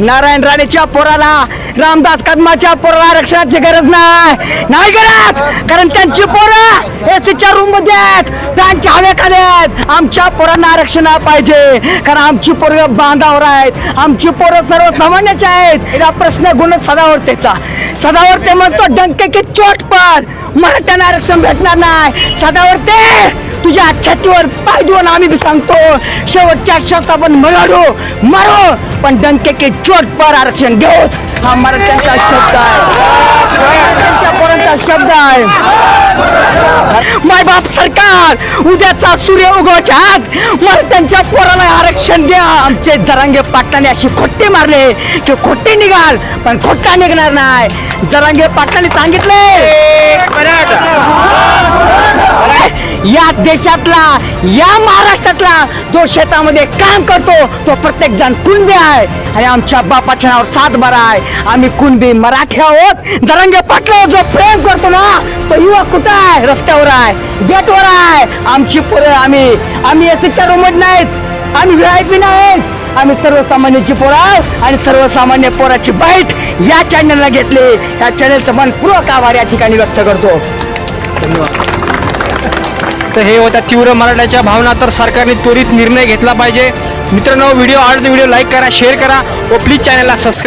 नारायण राणेच्या पोराला रामदास कदमाच्या पोराला आरक्षणाची गरज नाही. नाही गरज कारण त्यांची पोरं एसीच्या रूममध्ये आहेत. त्यांच्या हवेखाली आहेत. आमच्या पोरांना आरक्षण पाहिजे. कारण आमची पोरं बांधावर आहेत. आमची पोरं सर्वसामान्याची आहेत. हा प्रश्न गुण सदावर्तेचा. सदावर्ते म्हणतो डंके की चोट पर. मराठ्यांना आरक्षण भेटणार नाही. सदावर्ते! तुझ्या छातीवर पाय देऊन आम्ही बी सांगतो शेवटच्या श्वास आपण मराडू मारो पण डंके के चोट पर आरक्षण घेऊच हा मराठ्यांचा शब्द आहे. मराठ्यांच्या पोरांचा शब्द आहे. माय बाप सरकार उद्याचा सूर्य उगवच्या आत मराठ्यांच्या पोराला आरक्षण द्या. आमचे दरांगे पाटलाने अशी खोट्टे मारले की खोट्टे निघाल पण खोट्टा निघणार नाही. दरांगे पाटलाने सांगितले. या देशातला या महाराष्ट्रातला जो शेतामध्ये काम करतो तो प्रत्येक जण कुणबी आहे. आणि आमच्या बापाच्या नावावर सात बारा आहे. आम्ही कुणबी मराठी आहोत. दरंगे पाटलं जो प्रेम करतो ना तो युवक कुठं आहे? रस्त्यावर आहे. गेटवर आहे. आमची पोरं आम्ही आम्ही एसीच्या रोमट नाहीत. आम्ही व्हीआयपी नाहीत. आम्ही सर्वसामान्याची पोरं आहोत. आणि सर्वसामान्य पोराची बाईट या चॅनलला घेतली. या चॅनलचं मनपूर्वक आभार या ठिकाणी व्यक्त करतो. धन्यवाद. तर हे होत्या तीव्र मराठ्याच्या भावना तर सरकारने त्वरित निर्णय घेतला पाहिजे. मित्रांनो व्हिडिओ आवडतो व्हिडिओ लाईक करा शेअर करा. व प्लीज चॅनलला सबस्क्राईब